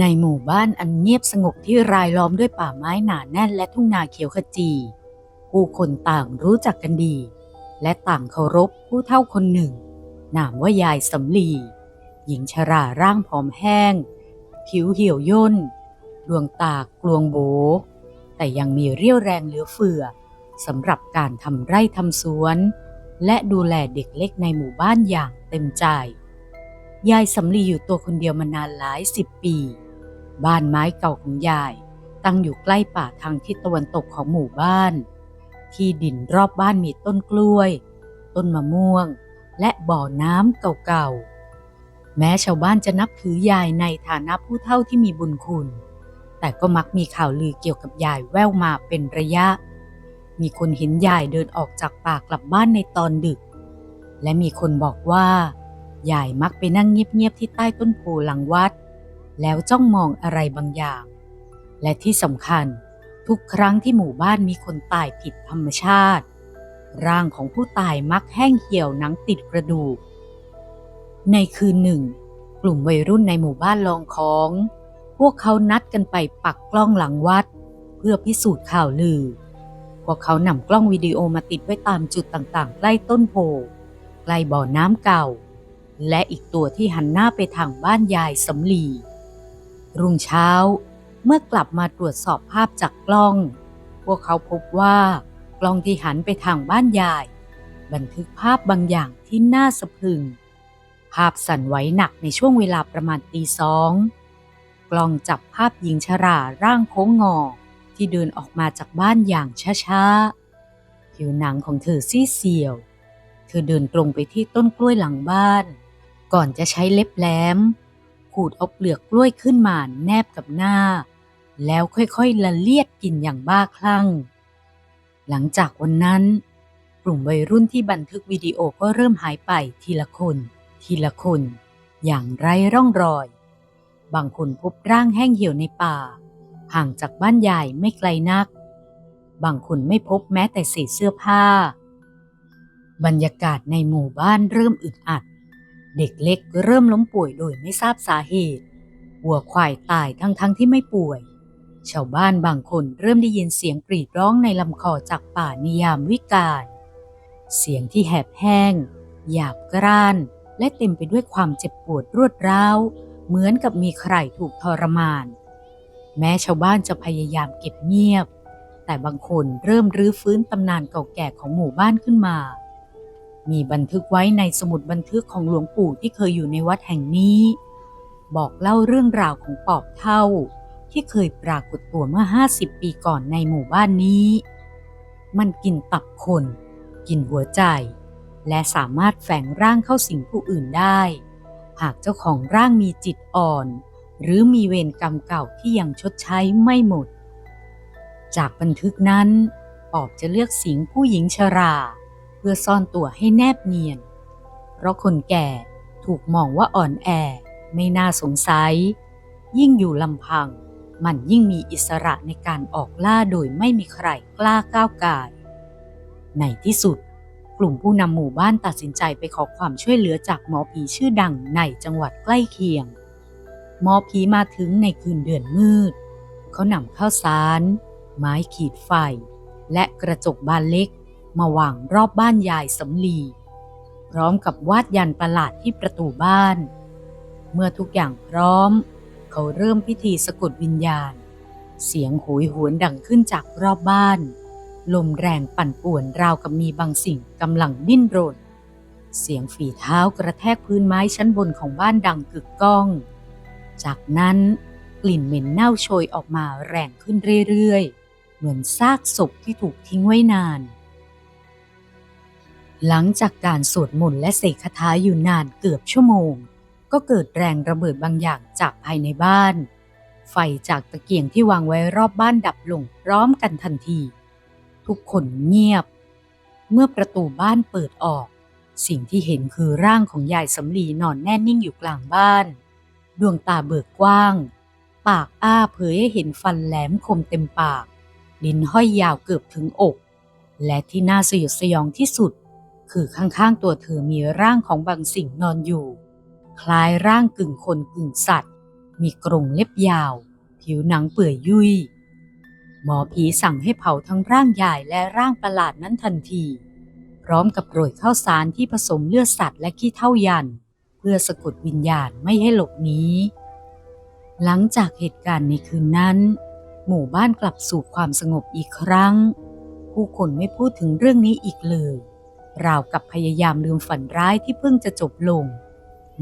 ในหมู่บ้านอันเงียบสงบที่รายล้อมด้วยป่าไม้หนาแน่นและทุ่งนาเขียวขจี ผู้คนต่างรู้จักกันดี และต่างเคารพผู้เฒ่าคนหนึ่ง นามว่ายายสำลี หญิงชราร่างผอมแห้ง ผิวเหี่ยวย่น ดวงตากลวงโบ แต่ยังมีเรี่ยวแรงเหลือเฟือสำหรับการทำไร่ทำสวน และดูแลเด็กเล็กในหมู่บ้านอย่างเต็มใจ ยายสำลีอยู่ตัวคนเดียวมานานหลายสิบปี บ้านไม้เก่าของยาย ตั้งอยู่ใกล้ป่าทางทิศตะวันตกของหมู่บ้าน ที่ดินรอบบ้านมีต้นกล้วย ต้นมะม่วง และบ่อน้ำเก่าๆ แม้ชาวบ้านจะนับถือยายในฐานะผู้เฒ่าที่มีบุญคุณ แต่ก็มักมีข่าวลือเกี่ยวกับยายแว่วมาเป็นระยะ มีคนเห็นยายเดินออกจากป่ากลับบ้านในตอนดึก และมีคนบอกว่า ยายมักไปนั่งเงียบๆที่ใต้ต้นโพหลังวัด แล้วจ้องมองอะไรบางอย่าง และที่สำคัญทุกครั้งที่หมู่บ้านมีคนตายผิดธรรมชาติ ร่างของผู้ตายมักแห้งเหี่ยวหนังติดกระดูก ในคืนหนึ่ง กลุ่มวัยรุ่นในหมู่บ้านลองของ พวกเขานัดกันไปปักกล้องหลังวัด เพื่อพิสูจน์ข่าวลือ พวกเขานำกล้องวิดีโอมาติดไว้ตามจุดต่างๆ ใกล้ต้นโพใกล้บ่อน้ำเก่า และอีกตัวที่หันหน้าไปทางบ้านยายสำลี รุ่งเช้าเมื่อกลับมาตรวจสอบภาพจากกล้อง พวกเขาพบว่ากล้องที่หันไปทางบ้านยาย บันทึกภาพบางอย่างที่น่าสะพรึง ภาพสั่นไหวหนักในช่วงเวลาประมาณตีสอง กล้องจับภาพหญิงชราร่างโค้งงอที่เดินออกมาจากบ้านอย่างช้าๆ ผิวหนังของเธอซีเซียว เธอเดินตรงไปที่ต้นกล้วยหลังบ้าน ก่อนจะใช้เล็บแหลม ขูดเอาเปลือกกล้วยขึ้นมาแนบกับหน้า แล้วค่อยๆละเลียดกินอย่างบ้าคลั่ง หลังจากวันนั้น กลุ่มวัยรุ่นที่บันทึกวิดีโอก็เริ่มหายไปทีละคน ทีละคน อย่างไร้ร่องรอย บางคนพบร่างแห้งเหี่ยวในป่า ห่างจากบ้านใหญ่ไม่ไกลนัก บางคนไม่พบแม้แต่เศษเสื้อผ้า บรรยากาศในหมู่บ้านเริ่มอึดอัด เด็กเล็กเริ่มล้มป่วยโดยไม่ทราบสาเหตุ วัวควายตายทั้งๆทที่ไม่ป่วย ชาวบ้านบางคนเริ่มได้ยินเสียงกรีดร้องในลำคอจากป่านิยามวิกาลเสียงที่แหบแห้ง หยาบกร้าน และเต็มไปด้วยความเจ็บปวดรวดร้าว เหมือนกับมีใครถูกทรมาน แม้ชาวบ้านจะพยายามเก็บเงียบ แต่บางคนเริ่มรื้อฟื้นตำนานเก่าแก่ของหมู่บ้านขึ้นมา มีบันทึกไว้ในสมุดบันทึกของหลวงปู่ที่เคยอยู่ในวัดแห่งนี้ บอกเล่าเรื่องราวของปอบเท่า ที่เคยปรากฏตัวเมื่อ 50 ปีก่อนในหมู่บ้านนี้ มันกินตับคน กินหัวใจ และสามารถแฝงร่างเข้าสิงผู้อื่นได้ หากเจ้าของร่างมีจิตอ่อน หรือมีเวรกรรมเก่าที่ยังชดใช้ไม่หมด จากบันทึกนั้น ปอบจะเลือกสิงผู้หญิงชรา พื่อซ่อนตัวให้แนบเนียน เพราะคนแก่ถูกมองว่าอ่อนแอ ไม่น่าสงสัย ยิ่งอยู่ลำพัง มันยิ่งมีอิสระในการออกล่าโดยไม่มีใครกล้าก้าวกาย ในที่สุด กลุ่มผู้นำหมู่บ้านตัดสินใจไปขอความช่วยเหลือจากหมอผีชื่อดังในจังหวัดใกล้เคียง หมอผีมาถึงในคืนเดือนมืด เขานำข้าวสาร ไม้ขีดไฟ และกระจกบานเล็ก มาวางรอบบ้านยายสำลี พร้อมกับวาดยันประหลาดที่ประตูบ้าน เมื่อทุกอย่างพร้อม เขาเริ่มพิธีสะกดวิญญาณ เสียงโหยหวนดังขึ้นจากรอบบ้าน ลมแรงปั่นป่วนราวกับมีบางสิ่งกำลังดิ้นรน เสียงฝีเท้ากระแทกพื้นไม้ชั้นบนของบ้านดังกึกก้อง จากนั้นกลิ่นเหม็นเน่าโชยออกมาแรงขึ้นเรื่อยๆ เหมือนซากศพที่ถูกทิ้งไว้นาน หลังจากการสวดมนต์และเสกคาถาอยู่นานเกือบชั่วโมง ก็เกิดแรงระเบิดบางอย่างจากภายในบ้าน ไฟจากตะเกียงที่วางไว้รอบบ้านดับลงพร้อมกันทันที ทุกคนเงียบ เมื่อประตูบ้านเปิดออก สิ่งที่เห็นคือร่างของยายสำลีนอนแน่นิ่งอยู่กลางบ้าน ดวงตาเบิกกว้าง ปากอ้าเผยให้เห็นฟันแหลมคมเต็มปาก ลิ้นห้อยยาวเกือบถึงอก และที่น่าสยดสยองที่สุด คือข้างๆตัวเธอมีร่างของบางสิ่งนอนอยู่ คล้ายร่างกึ่งคนกึ่งสัตว์ มีกรงเล็บยาว ผิวหนังเปื่อยยุยหมอผีสั่งให้เผาทั้งร่างใหญ่และร่างประหลาดนั้นทันที พร้อมกับโรยข้าวสารที่ผสมเลือดสัตว์และขี้เท่ายัน เพื่อสะกดวิญญาณไม่ให้หลบหนีหลังจากเหตุการณ์ในคืนนั้น หมู่บ้านกลับสู่ความสงบอีกครั้ง ผู้คนไม่พูดถึงเรื่องนี้อีกเลย ราวกับพยายามลืมฝันร้ายที่เพิ่งจะจบลง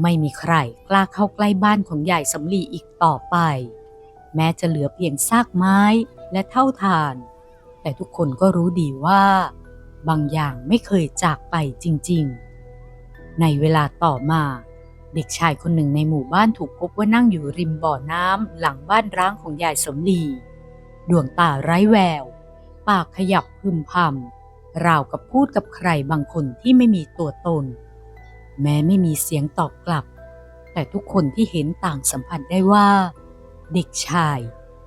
ไม่มีใครกล้าเข้าใกล้บ้านของยายสำลีอีกต่อไป แม้จะเหลือเพียงซากไม้และเท่าทาน แต่ทุกคนก็รู้ดีว่า บางอย่างไม่เคยจากไปจริง ๆ ในเวลาต่อมา เด็กชายคนหนึ่งในหมู่บ้านถูกพบว่านั่งอยู่ริมบ่อน้ำหลังบ้านร้างของยายสำลี ดวงตาไร้แวว ปากขยับพึมพำ ราวกับพูดกับใครบางคนที่ไม่มีตัวตน แม้ไม่มีเสียงตอบกลับ แต่ทุกคนที่เห็นต่างสัมผัสได้ว่า เด็กชาย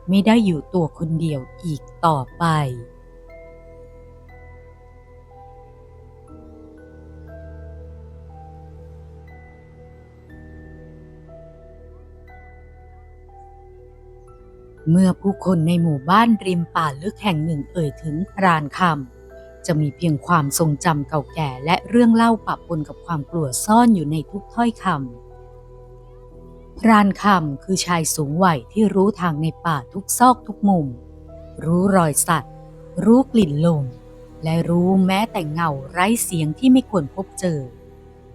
ไม่ได้อยู่ตัวคนเดียวอีกต่อไปเมื่อผู้คนในหมู่บ้านริมป่าลึกแห่งหนึ่งเอ่ยถึงพรานคำ จะมีเพียงความทรงจำเก่าแก่และเรื่องเล่าปะปนกับความกลัวซ่อนอยู่ในทุกถ้อยคำพรานคำคือชายสูงวัยที่รู้ทางในป่าทุกซอกทุกมุม รู้รอยสัตว์ รู้กลิ่นลม และรู้แม้แต่เงาไร้เสียงที่ไม่ควรพบเจอ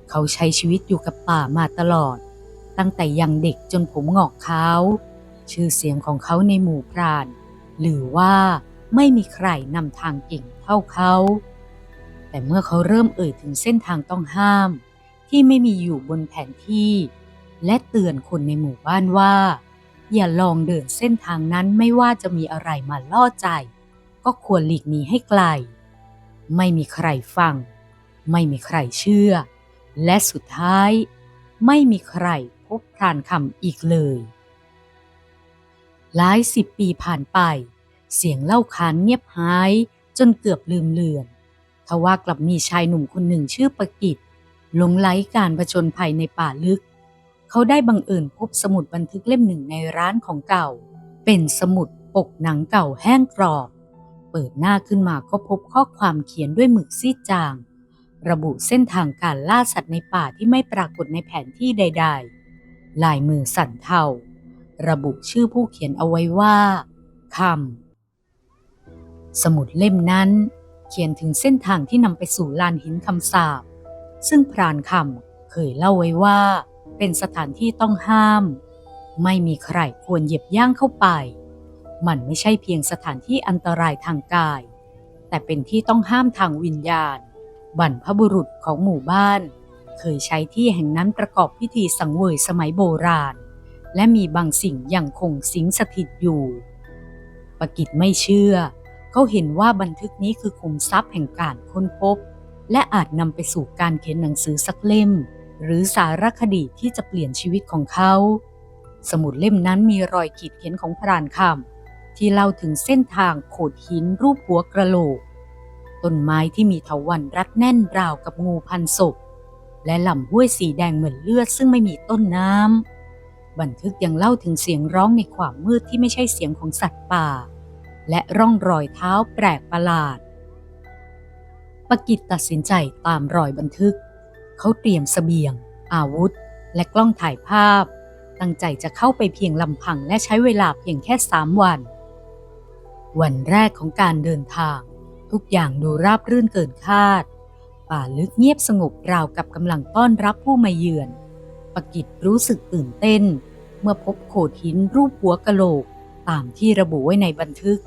เขาใช้ชีวิตอยู่กับป่ามาตลอด ตั้งแต่ยังเด็กจนผมหงอกขาวชื่อเสียงของเขาในหมู่พรานหรือว่าไม่มีใครนำทางเก่ง เท่าเขา แต่เมื่อเขาเริ่มเอ่ยถึงเส้นทางต้องห้าม ที่ไม่มีอยู่บนแผนที่ และเตือนคนในหมู่บ้านว่า อย่าลองเดินเส้นทางนั้นไม่ว่าจะมีอะไรมาล่อใจ ก็ควรหลีกหนีให้ไกล ไม่มีใครฟัง ไม่มีใครเชื่อ และสุดท้าย ไม่มีใครพบพรานคำอีกเลยหลายสิบปีผ่านไป เสียงเล่าขานเงียบหาย จนเกือบลืมเลือนทว่ากลับมีชายหนุ่มคนหนึ่งชื่อประกิตหลงไหลการผจญภัยในป่าลึก เขาได้บังเอิญพบสมุดบันทึกเล่มหนึ่งในร้านของเก่า เป็นสมุดปกหนังเก่าแห้งกรอบ เปิดหน้าขึ้นมาก็พบข้อความเขียนด้วยหมึกซีดจาง ระบุเส้นทางการล่าสัตว์ในป่าที่ไม่ปรากฏในแผนที่ใด ๆ ลายมือสั่นเทาระบุชื่อผู้เขียนเอาไว้ว่าคำ สมุดเล่มนั้น เขียนถึงเส้นทางที่นำไปสู่ลานหินคำสาบ ซึ่งพรานคำเคยเล่าไว้ว่า เป็นสถานที่ต้องห้าม ไม่มีใครควรเหยียบย่างเข้าไป มันไม่ใช่เพียงสถานที่อันตรายทางกาย แต่เป็นที่ต้องห้ามทางวิญญาณ บรรพบุรุษของหมู่บ้าน เคยใช้ที่แห่งนั้นประกอบพิธีสังเวยสมัยโบราณ และมีบางสิ่งยังคงสิงสถิตอยู่ปกิจไม่เชื่อ เขาเห็นว่าบันทึกนี้คือคุมทรัพย์แห่งการค้นพบ และอาจนำไปสู่การเขียนหนังสือสักเล่ม หรือสารคดีที่จะเปลี่ยนชีวิตของเขา สมุดเล่มนั้นมีรอยขีดเขียนของพรานคำที่เล่าถึงเส้นทางโขดหินรูปหัวกระโหลกต้นไม้ที่มีเถาวัลย์รัดแน่นราวกับงูพันศพและลำห้วยสีแดงเหมือนเลือดซึ่งไม่มีต้นน้ำบันทึกยังเล่าถึงเสียงร้องในความมืดที่ไม่ใช่เสียงของสัตว์ป่า และร่องรอยเท้าแปลกประหลาด ปกิจตัดสินใจตามรอยบันทึก เขาเตรียมเสบียง อาวุธ และกล้องถ่ายภาพ ตั้งใจจะเข้าไปเพียงลำพังและใช้เวลาเพียงแค่สามวัน วันแรกของการเดินทาง ทุกอย่างดูราบรื่นเกินคาด ป่าลึกเงียบสงบราวกับกำลังต้อนรับผู้มาเยือน ปกิจรู้สึกตื่นเต้น เมื่อพบโขดหินรูปหัวกะโหลกตามที่ระบุไว้ในบันทึก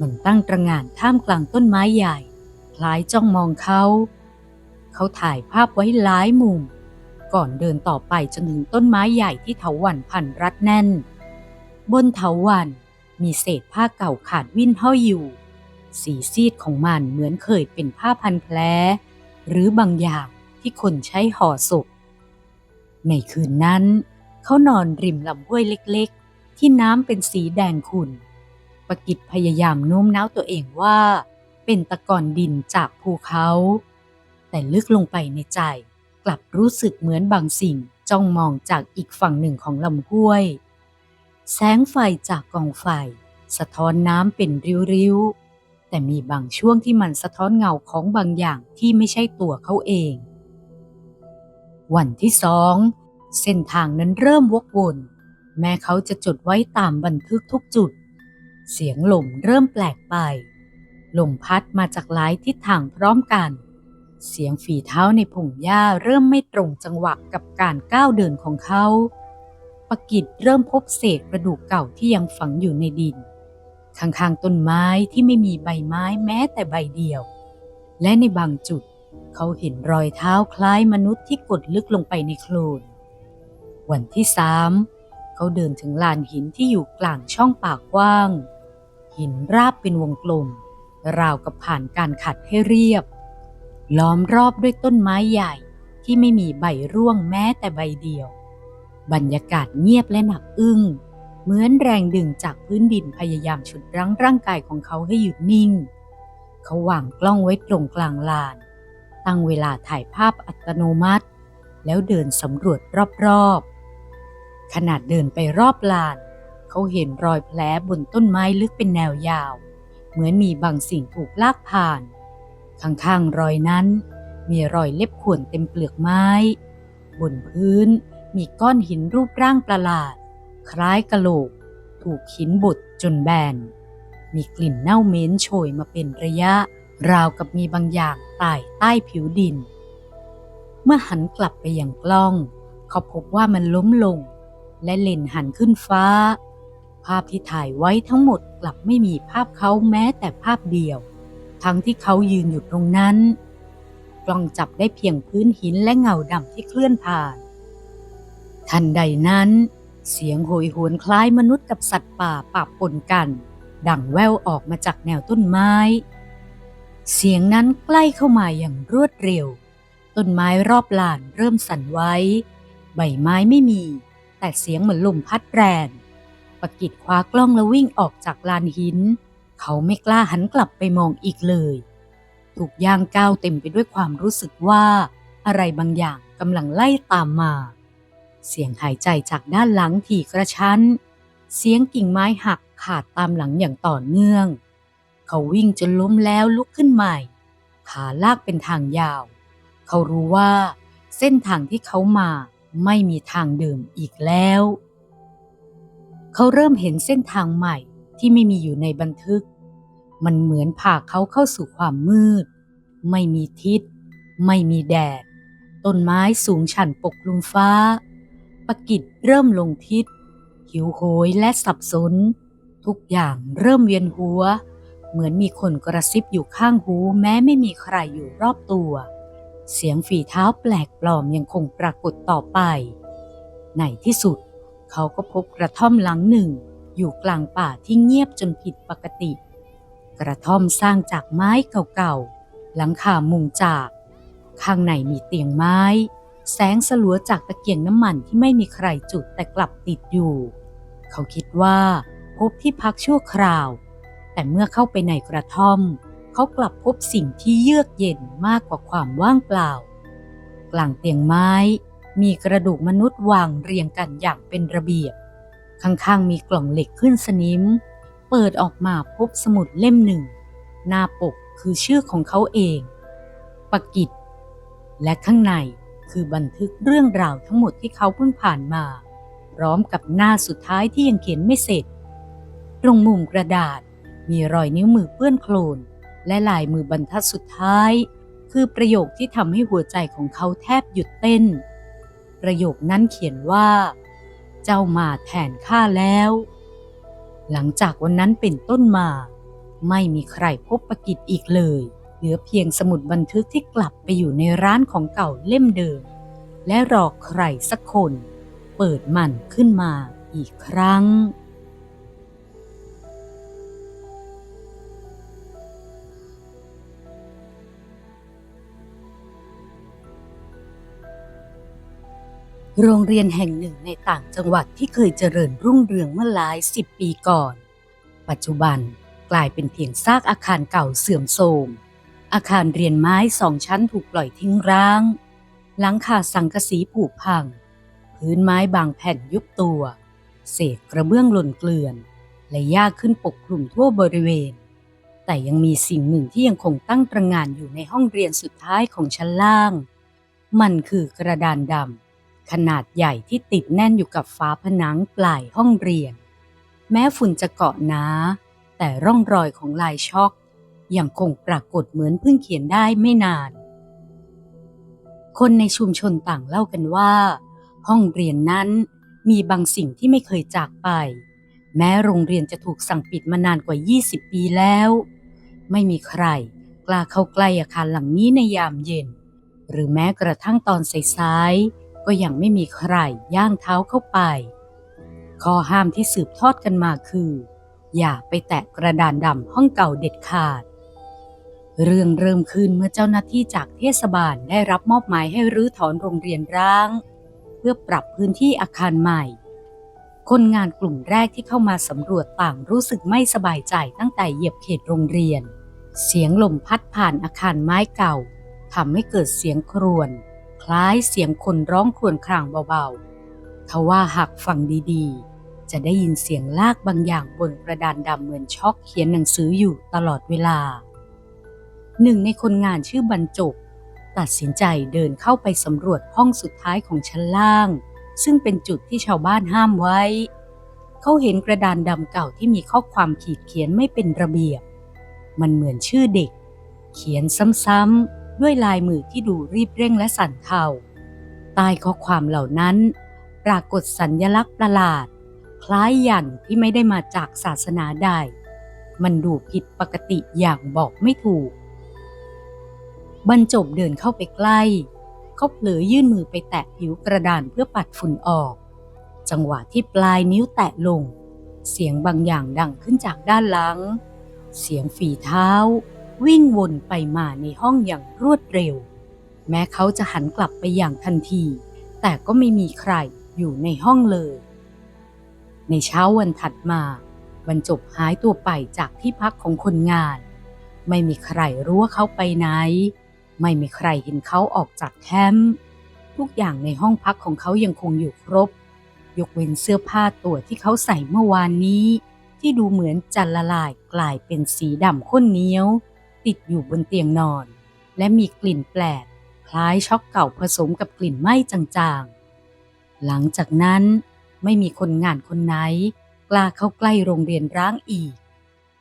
มันตั้งตระงานท่ามกลางต้นไม้ใหญ่ คล้ายจ้องมองเขา เขาถ่ายภาพไว้หลายมุม ก่อนเดินต่อไปจนถึงต้นไม้ใหญ่ที่เถาวัลย์พันรัดแน่น บนเถาวัลย์มีเศษผ้าเก่าขาดวิ่นห้อยอยู่ สีซีดของมันเหมือนเคยเป็นผ้าพันแผลหรือบางอย่างที่คนใช้ห่อศพ ในคืนนั้น เขานอนริมลำห้วยเล็กๆ ที่น้ำเป็นสีแดงขุ่น ปกิจพยายามโน้มน้าวตัวเองว่า เป็นตะกอนดินจากภูเขา แต่ลึกลงไปในใจ กลับรู้สึกเหมือนบางสิ่งจ้องมองจากอีกฝั่งหนึ่งของลำห้วย แสงไฟจากกองไฟ สะท้อนน้ำเป็นริ้วๆ แต่มีบางช่วงที่มันสะท้อนเงาของบางอย่างที่ไม่ใช่ตัวเขาเอง วันที่สองเส้นทางนั้นเริ่มวกวน แม้เขาจะจดไว้ตามบันทึกทุกจุด เสียงลมเริ่มแปลกไป ลมพัดมาจากหลายทิศทางพร้อมกัน เสียงฝีเท้าในพงหญ้าเริ่มไม่ตรงจังหวะกับการก้าวเดินของเขาปกิจเริ่มพบเศษกระดูกเก่าที่ยังฝังอยู่ในดิน ข้างๆต้นไม้ที่ไม่มีใบไม้แม้แต่ใบเดียว และในบางจุดเขาเห็นรอยเท้าคล้ายมนุษย์ที่กดลึกลงไปในโคลน วันที่สามเขาเดินถึงลานหินที่อยู่กลางช่องปากกว้าง หินราบเป็นวงกลม ราวกับผ่านการขัดให้เรียบ ล้อมรอบด้วยต้นไม้ใหญ่ที่ไม่มีใบร่วงแม้แต่ใบเดียว บรรยากาศเงียบและหนักอึ้ง เหมือนแรงดึงจากพื้นดินพยายามฉุดรั้งร่างกายของเขาให้หยุดนิ่ง เขาวางกล้องไว้ตรงกลางลาน ตั้งเวลาถ่ายภาพอัตโนมัติ แล้วเดินสำรวจรอบๆขนาดเดินไปรอบลาน เขาเห็นรอยแผลบนต้นไม้ลึกเป็นแนวยาว เหมือนมีบางสิ่งถูกลากผ่าน ข้างๆรอยนั้น มีรอยเล็บข่วนเต็มเปลือกไม้ บนพื้นมีก้อนหินรูปร่างประหลาด คล้ายกะโหลก ถูกหินบดจนแบน มีกลิ่นเน่าเหม็นโชยมาเป็นระยะ ราวกับมีบางอย่างไต่ใต้ผิวดิน เมื่อหันกลับไปยังกล้อง เขาพบว่ามันล้มลงและเลนหันขึ้นฟ้า ภาพที่ถ่ายไว้ทั้งหมดกลับไม่มีภาพเขาแม้แต่ภาพเดียว ทั้งที่เขายืนอยู่ตรงนั้น กล้องจับได้เพียงพื้นหินและเงาดำที่เคลื่อนผ่าน ทันใดนั้น เสียงโหยหวนคล้ายมนุษย์กับสัตว์ป่าปะปนกัน ดังแว่วออกมาจากแนวต้นไม้ เสียงนั้นใกล้เข้ามาอย่างรวดเร็ว ต้นไม้รอบลานเริ่มสั่นไหวใบไม้ไม่มี แต่เสียงเหมือนลมพัดแรง ปกิดคว้ากล้องแล้ววิ่งออกจากลานหิน เขาไม่กล้าหันกลับไปมองอีกเลย ถูกย่างก้าวเต็มไปด้วยความรู้สึกว่า อะไรบางอย่างกำลังไล่ตามมา เสียงหายใจจากด้านหลังถี่กระชั้น เสียงกิ่งไม้หักขาดตามหลังอย่างต่อเนื่อง เขาวิ่งจนล้มแล้วลุกขึ้นใหม่ ขาลากเป็นทางยาว เขารู้ว่า เส้นทางที่เขามาไม่มีทางเดิมอีกแล้ว เขาเริ่มเห็นเส้นทางใหม่ที่ไม่มีอยู่ในบันทึก มันเหมือนพาเขาเข้าสู่ความมืด ไม่มีทิศ ไม่มีแดด ต้นไม้สูงชันปกคลุมฟ้าปกิจเริ่มลงทิศ หิวโหยและสับสน ทุกอย่างเริ่มเวียนหัว เหมือนมีคนกระซิบอยู่ข้างหูแม้ไม่มีใครอยู่รอบตัว เสียงฝีเท้าแปลกปลอมยังคงปรากฏต่อไป ในที่สุด เขาก็พบกระท่อมหลังหนึ่ง อยู่กลางป่าที่เงียบจนผิดปกติ กระท่อมสร้างจากไม้เก่าๆ หลังคามุงจาก ข้างในมีเตียงไม้ แสงสลัวจากตะเกียงน้ำมันที่ไม่มีใครจุดแต่กลับติดอยู่ เขาคิดว่าพบที่พักชั่วคราว แต่เมื่อเข้าไปในกระท่อม เขากลับพบสิ่งที่เยือกเย็นมากกว่าความว่างเปล่า กลางเตียงไม้ มีกระดูกมนุษย์วางเรียงกันอย่างเป็นระเบียบ ข้างๆมีกล่องเหล็กขึ้นสนิม เปิดออกมาพบสมุดเล่มหนึ่ง หน้าปกคือชื่อของเขาเองปกิจ และข้างในคือบันทึกเรื่องราวทั้งหมดที่เขาเพิ่งผ่านมา พร้อมกับหน้าสุดท้ายที่ยังเขียนไม่เสร็จ ตรงมุมกระดาษมีรอยนิ้วมือเปื้อนโคลน และลายมือบรรทัดสุดท้าย คือประโยคที่ทำให้หัวใจของเขาแทบหยุดเต้น ประโยคนั้นเขียนว่า เจ้ามาแทนข้าแล้ว หลังจากวันนั้นเป็นต้นมา ไม่มีใครพบประกิจอีกเลย เหลือเพียงสมุดบันทึกที่กลับไปอยู่ในร้านของเก่าเล่มเดิม และรอใครสักคน เปิดมันขึ้นมาอีกครั้ง โรงเรียนแห่งหนึ่งในต่างจังหวัดที่เคยเจริญรุ่งเรืองเมื่อหลายสิบปีก่อน ปัจจุบันกลายเป็นเพียงซากอาคารเก่าเสื่อมโทรม อาคารเรียนไม้สองชั้นถูกปล่อยทิ้งร้าง หลังคาสังกะสีผุพัง พื้นไม้บางแผ่นยุบตัว เศษกระเบื้องหล่นเกลื่อน และหญ้าขึ้นปกคลุมทั่วบริเวณ แต่ยังมีสิ่งหนึ่งที่ยังคงตั้งตระงานอยู่ในห้องเรียนสุดท้ายของชั้นล่าง มันคือกระดานดำ ขนาดใหญ่ที่ติดแน่นอยู่กับฝาผนังปลายห้องเรียน แม้ฝุ่นจะเกาะหนา แต่ร่องรอยของลายช็อกยังคงปรากฏเหมือนเพิ่งเขียนได้ไม่นาน คนในชุมชนต่างเล่ากันว่า ห้องเรียนนั้นมีบางสิ่งที่ไม่เคยจากไป แม้โรงเรียนจะถูกสั่งปิดมานานกว่า 20 ปีแล้ว ไม่มีใครกล้าเข้าใกล้อาคารหลังนี้ในยามเย็น หรือแม้กระทั่งตอนสายๆ ก็ยังไม่มีใครย่างเท้าเข้าไป ข้อห้ามที่สืบทอดกันมาคือ อย่าไปแตะกระดานดำห้องเก่าเด็ดขาด เรื่องเริ่มขึ้นเมื่อเจ้าหน้าที่จากเทศบาลได้รับมอบหมายให้รื้อถอนโรงเรียนร้าง เพื่อปรับพื้นที่อาคารใหม่ คนงานกลุ่มแรกที่เข้ามาสำรวจต่างรู้สึกไม่สบายใจตั้งแต่เหยียบเขตโรงเรียน เสียงลมพัดผ่านอาคารไม้เก่าทำให้เกิดเสียงครวญ คล้ายเสียงคนร้องครวญครางเบาๆทว่าหากฟังดีๆ จะได้ยินเสียงลากบางอย่างบนกระดานดำเหมือนช็อกเขียนหนังสืออยู่ตลอดเวลา หนึ่งในคนงานชื่อบรรจบตัดสินใจเดินเข้าไปสำรวจห้องสุดท้ายของชั้นล่าง ซึ่งเป็นจุดที่ชาวบ้านห้ามไว้ เขาเห็นกระดานดำเก่าที่มีข้อความขีดเขียนไม่เป็นระเบียบ มันเหมือนชื่อเด็ก เขียนซ้ำๆ ด้วยลายมือที่ดูรีบเร่งและสั่นเทาใต้ข้อความเหล่านั้น ปรากฏสัญญลักษณ์ประหลาด คล้ายยันที่ไม่ได้มาจากศาสนาใด มันดูผิดปกติอย่างบอกไม่ถูก บรรจบเดินเข้าไปใกล้เขาเผลอยื่นมือไปแตะผิวกระดานเพื่อปัดฝุ่นออก จังหวะที่ปลายนิ้วแตะลง เสียงบางอย่างดังขึ้นจากด้านหลัง เสียงฝีเท้า วิ่งวนไปมาในห้องอย่างรวดเร็ว แม้เขาจะหันกลับไปอย่างทันที แต่ก็ไม่มีใครอยู่ในห้องเลย ในเช้าวันถัดมาบรรจบหายตัวไปจากที่พักของคนงาน ไม่มีใครรู้ว่าเขาไปไหน ไม่มีใครเห็นเขาออกจากแคมป์ทุกอย่างในห้องพักของเขายังคงอยู่ครบ ยกเว้นเสื้อผ้าตัวที่เขาใส่เมื่อวานนี้ ที่ดูเหมือนจะละลายกลายเป็นสีดำข้นเหนียว ติดอยู่บนเตียงนอน และมีกลิ่นแปลก คล้ายช็อกเก่าผสมกับกลิ่นไหม้จางๆ หลังจากนั้นไม่มีคนงานคนไหน กล้าเข้าใกล้โรงเรียนร้างอีก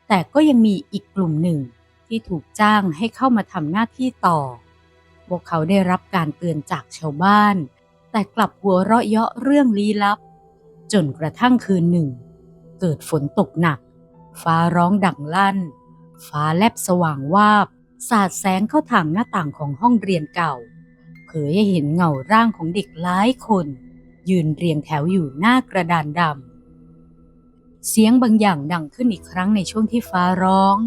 แต่ก็ยังมีอีกกลุ่มหนึ่งที่ถูกจ้างให้เข้ามาทำหน้าที่ต่อ พวกเขาได้รับการเตือนจากชาวบ้าน แต่กลับหัวเราะเยาะเรื่องลี้ลับ จนกระทั่งคืนหนึ่ง เกิดฝนตกหนัก ฟ้าร้องดังลั่น ฟ้าแลบสว่างวาบ สาดแสงเข้าทางหน้าต่างของห้องเรียนเก่า เผยให้เห็นเงาร่างของเด็กหลายคน ยืนเรียงแถวอยู่หน้ากระดานดำ เสียงบางอย่างดังขึ้นอีกครั้งในช่วงที่ฟ้าร้อง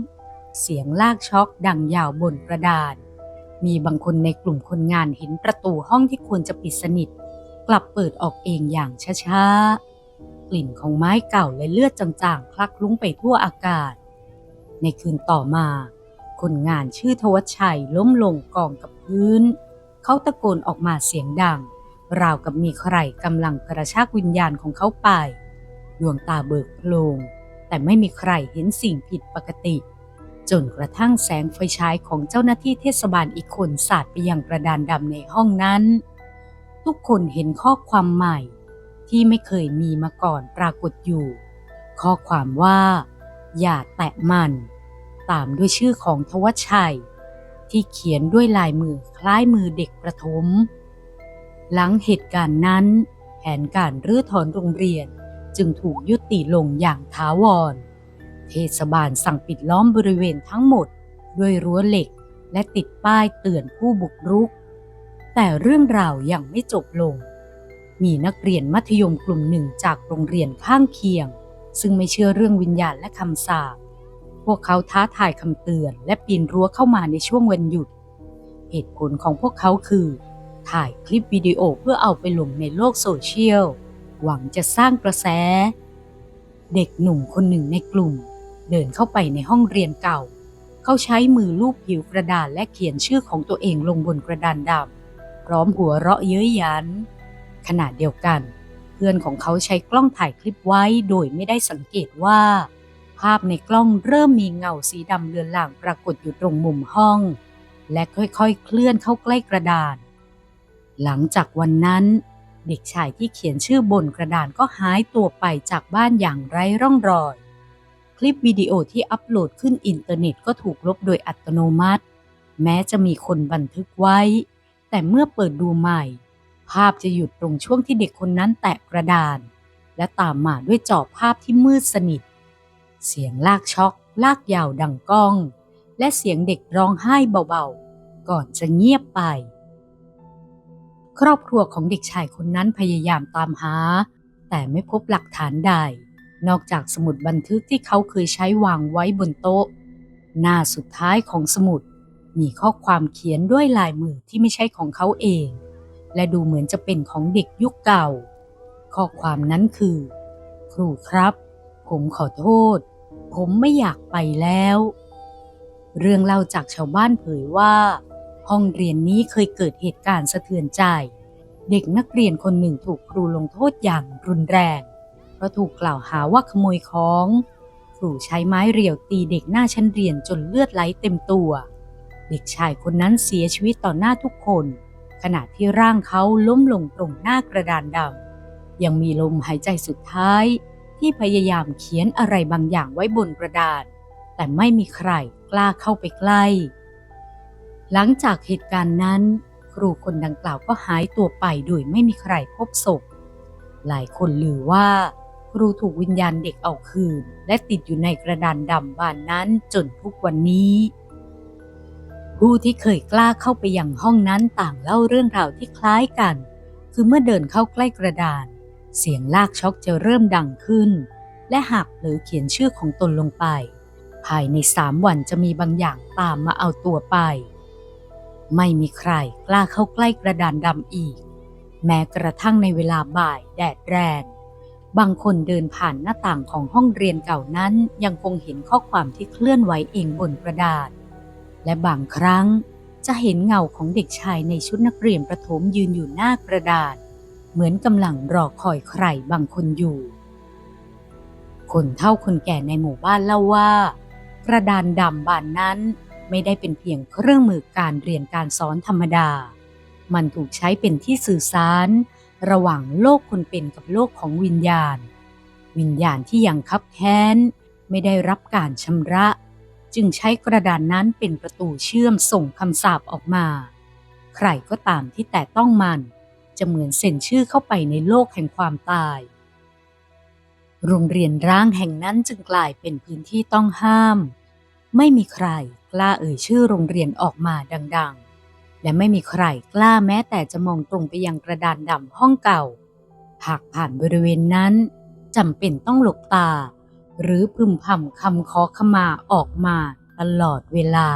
เสียงลากช็อกดังยาวบนกระดาน มีบางคนในกลุ่มคนงานเห็นประตูห้องที่ควรจะปิดสนิท กลับเปิดออกเองอย่างช้าๆ กลิ่นของไม้เก่าและเลือดจางๆ คลักลุ้งไปทั่วอากาศ ในคืนต่อมา คนงานชื่อทวัชชัยล้มลงกองกับพื้น เขาตะโกนออกมาเสียงดัง ราวกับมีใครกำลังกระชากวิญญาณของเขาไป ดวงตาเบิกโพลง แต่ไม่มีใครเห็นสิ่งผิดปกติ จนกระทั่งแสงไฟฉายของเจ้าหน้าที่เทศบาลอีกคนสาดไปยังกระดานดำในห้องนั้น ทุกคนเห็นข้อความใหม่ที่ไม่เคยมีมาก่อนปรากฏอยู่ ข้อความว่า อย่าแตะมัน ตามด้วยชื่อของทวชชัย ที่เขียนด้วยลายมือคล้ายมือเด็กประถม หลังเหตุการณ์นั้น แผนการรื้อถอนโรงเรียนจึงถูกยุติลงอย่างท้าวร เทศบาลสั่งปิดล้อมบริเวณทั้งหมดด้วยรั้วเหล็กและติดป้ายเตือนผู้บุกรุก แต่เรื่องราวยังไม่จบลง มีนักเรียนมัธยมกลุ่มหนึ่งจากโรงเรียนข้างเคียง ซึ่งไม่เชื่อเรื่องวิญญาณและคำสาปพวกเขาท้าทายคำเตือนและปีนรั้วเข้ามาในช่วงวันหยุด เหตุผลของพวกเขาคือ ถ่ายคลิปวิดีโอเพื่อเอาไปลงในโลกโซเชียล หวังจะสร้างกระแส เด็กหนุ่มคนหนึ่งในกลุ่ม เดินเข้าไปในห้องเรียนเก่า เขาใช้มือลูบผิวกระดานและเขียนชื่อของตัวเองลงบนกระดานดำพร้อมหัวเราะเย้ยหยันขณะเดียวกัน พื่อนของเขาใช้กล้องถ่ายคลิปไว้โดยไม่ได้สังเกตว่า ภาพในกล้องเริ่มมีเงาสีดำเลือนลางปรากฏอยู่ตรงมุมห้อง และค่อยๆ เคลื่อนเข้าใกล้กระดาน หลังจากวันนั้น เด็กชายที่เขียนชื่อบนกระดานก็หายตัวไปจากบ้านอย่างไร้ร่องรอย คลิปวิดีโอที่อัปโหลดขึ้นอินเทอร์เน็ตก็ถูกลบโดยอัตโนมัติ แม้จะมีคนบันทึกไว้ แต่เมื่อเปิดดูใหม่ ภาพจะหยุดตรงช่วงที่เด็กคนนั้นแตะกระดาน และตามมาด้วยจอบภาพที่มืดสนิท เสียงลากช็อก ลากยาวดังก้อง และเสียงเด็กร้องไห้เบาๆ ก่อนจะเงียบไป ครอบครัวของเด็กชายคนนั้นพยายามตามหา แต่ไม่พบหลักฐานใด นอกจากสมุดบันทึกที่เขาเคยใช้วางไว้บนโต๊ะ หน้าสุดท้ายของสมุดมีข้อความเขียนด้วยลายมือที่ไม่ใช่ของเขาเอง และดูเหมือนจะเป็นของเด็กยุคเก่า ข้อความนั้นคือ ครูครับ ผมขอโทษ ผมไม่อยากไปแล้ว เรื่องเล่าจากชาวบ้านเผยว่า ห้องเรียนนี้เคยเกิดเหตุการณ์สะเทือนใจ เด็กนักเรียนคนหนึ่งถูกครูลงโทษอย่างรุนแรงเพราะถูกกล่าวหาว่าขโมยของครูใช้ไม้เรียวตีเด็กหน้าชั้นเรียนจนเลือดไหลเต็มตัว เด็กชายคนนั้นเสียชีวิตต่อหน้าทุกคน ขณะที่ร่างเขาล้มลงตรงหน้ากระดานดำยังมีลมหายใจสุดท้ายที่พยายามเขียนอะไรบางอย่างไว้บนกระดานแต่ไม่มีใครกล้าเข้าไปใกล้ หลังจากเหตุการณ์นั้น ครูคนดังกล่าวก็หายตัวไปโดยไม่มีใครพบศพ หลายคนลือว่า ครูถูกวิญญาณเด็กเอาคืน และติดอยู่ในกระดานดำบานนั้นจนทุกวันนี้ ผู้ที่เคยกล้าเข้าไปยังห้องนั้นต่างเล่าเรื่องราวที่คล้ายกัน คือเมื่อเดินเข้าใกล้กระดาน เสียงลากช็อกจะเริ่มดังขึ้น และหากเผลอเขียนชื่อของตนลงไป ภายในสามวันจะมีบางอย่างตามมาเอาตัวไป ไม่มีใครกล้าเข้าใกล้กระดานดำอีก แม้กระทั่งในเวลาบ่ายแดดแรงบางคนเดินผ่านหน้าต่างของห้องเรียนเก่านั้นยังคงเห็นข้อความที่เคลื่อนไหวเองบนกระดาษ และบางครั้งจะเห็นเงาของเด็กชายในชุดนักเรียนประถมยืนอยู่หน้ากระดาษ เหมือนกำลังรอคอยใครบางคนอยู่ คนเฒ่าคนแก่ในหมู่บ้านเล่าว่า กระดานดำบานนั้นไม่ได้เป็นเพียงเครื่องมือการเรียนการสอนธรรมดา มันถูกใช้เป็นที่สื่อสาร ระหว่างโลกคนเป็นกับโลกของวิญญาณ วิญญาณที่ยังคับแค้น ไม่ได้รับการชำระ จึงใช้กระดานนั้นเป็นประตูเชื่อมส่งคำสาปออกมา ใครก็ตามที่แตะต้องมัน จะเหมือนเซ็นชื่อเข้าไปในโลกแห่งความตาย โรงเรียนร้างแห่งนั้นจึงกลายเป็นพื้นที่ต้องห้าม ไม่มีใครกล้าเอ่ยชื่อโรงเรียนออกมาดังๆ และไม่มีใครกล้าแม้แต่จะมองตรงไปยังกระดานดำห้องเก่า หากผ่านบริเวณนั้นจำเป็นต้องหลบตา หรือพึมพำคำขอขมาออกมาตลอดเวลา